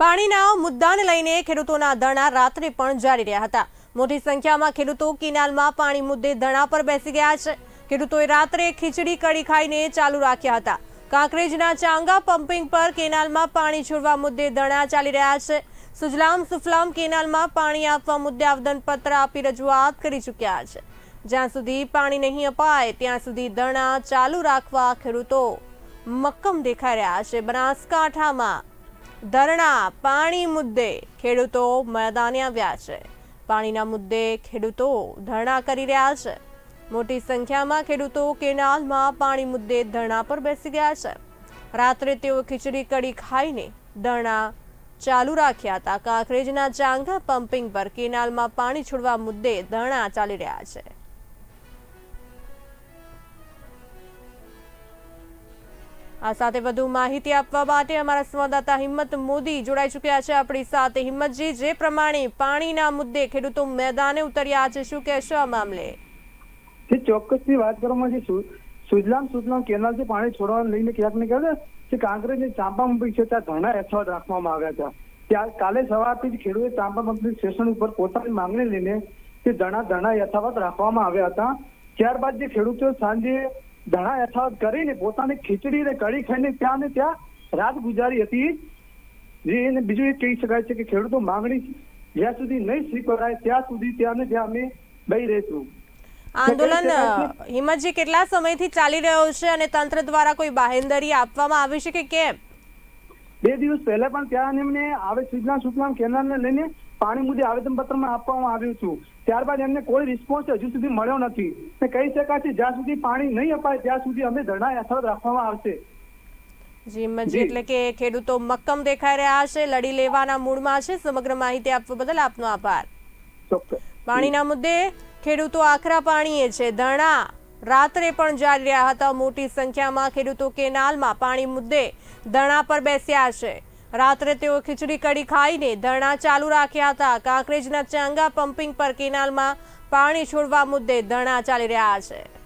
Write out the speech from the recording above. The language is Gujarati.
પાણીના મુદ્દાને લઈને ખેડૂતોના ધરણા રાત્રે પણ જારી રહ્યા હતા. મોટી સંખ્યામાં ખેડૂતો કેનાલમાં પાણી મુદ્દે ધરણા પર બેસી ગયા છે. ખેડૂતોએ રાત્રે ખીચડી કડી ખાઈને ચાલુ રાખ્યા હતા. કાંકરેજના ચાંગા પમ્પિંગ પર કેનાલમાં પાણી છોડવા મુદ્દે ધરણા ચાલી રહ્યા છે. સુજલામ સુફલામ કેનાલમાં પાણી આપવા મુદ્દે આવેદનપત્ર આપી રજૂઆત કરી ચૂક્યા છે. જ્યાં સુધી પાણી નહીં અપાય, ત્યાં સુધી ધરણા ચાલુ રાખવા ખેડૂતો મક્કમ દેખાઈ રહ્યા છે. બનાસકાંઠામાં ધરણા, પાણી મુદ્દે ખેડૂતો મેદાને આવ્યા છે. પાણીના મુદ્દે ખેડૂતો ધરણા કરી રહ્યા છે. મોટી સંખ્યામાં ખેડૂતો કેનાલમાં પાણી મુદ્દે ધરણા પર બેસી ગયા છે. રાત્રે તેઓ ખીચડી કડી ખાઈને ધરણા ચાલુ રાખ્યા હતા. કાંકરેજના ચાંગા પમ્પિંગ પર કેનાલમાં પાણી છોડવા મુદ્દે ધરણા ચાલી રહ્યા છે. આ સાથે વધુ માહિતી આપવા માટે અમારા સંવાદદાતા હિંમત મોદી જોડાઈ ચૂક્યા છે. આપણી સાથે હિંમતજી, જે પ્રમાણે પાણીના મુદ્દે ખેડૂતો મેદાને ઉતર્યા છે, શું કહેશો આ મામલે? જે ચોક્કસથી વાત કરવામાં જે સુજલામ સુજલામ કેનાલથી પાણી છોડવાને લઈને ક્યાંક ને ક્યાંક જે કાંકરેજ ચાંપા પંપિંગ છે, ત્યાં ધરણા યથાવત રાખવામાં આવ્યા હતા. ત્યાં કાલે સવારથી જ ખેડૂતે ચાંપા પંપિંગ સ્ટેશન ઉપર પોતાની માંગણી લઈને તે ધરણા ધરણા યથાવત રાખવામાં આવ્યા હતા. ત્યારબાદ જે ખેડૂતો સાંજે ધરણા યથાવત કરીને પોતાની ખીચડી ને કઢી ખાઈને ત્યાં ને ત્યાં રાત ગુજારી હતી. જે એને બીજું એ કહી શકાય છે કે ખેડૂતો માંગણી જ્યાં સુધી નહીં સ્વીકારાય ત્યાં સુધી ત્યાં ને ત્યાં અમે બહી રહીશું. આંદોલન હિંમતજી કેટલા સમયથી ચાલી રહ્યો છે અને તંત્ર દ્વારા કોઈ બાહેંધરી આપવામાં આવી છે કે કેમ? બે દિવસ પહેલા પણ ત્યાં એમને આવે સુજલામ સુફલામ કેનાલને લઈને પાણી મુદ્દે આવેદનપત્રમાં આપવામાં આવ્યું હતું. ત્યારબાદ એમને કોઈ રિસ્પોન્સ હજુ સુધી મળ્યો નથી. ને કહી શકાશે જ્યાં સુધી પાણી નહીં અપાય ત્યાં સુધી અમે ધરણા યથાવત રાખવામાં આવશે. જી એટલે કે ખેડૂતો મક્કમ દેખાઈ રહ્યા છે લડી લેવાના મૂડમાં છે. સમગ્ર માહિતી આપવા બદલ આપનો આભાર. ચોક્કસ. પાણીના મુદ્દે ખેડૂતો આખરા પાણીએ છે. ધરણા રાત્રે પણ જારી રહ્યા હતા. મોટી સંખ્યામાં ખેડૂતો કેનાલમાં પાણી મુદ્દે ધરણા પર બેસ્યા છે. રાત્રે તેઓ ખીચડી કડી ખાઈને ધરણા ચાલુ રાખ્યા હતા. કાંકરેજના ચાંગા પમ્પિંગ પર કેનાલમાં પાણી છોડવા મુદ્દે ધરણા ચાલી રહ્યા છે.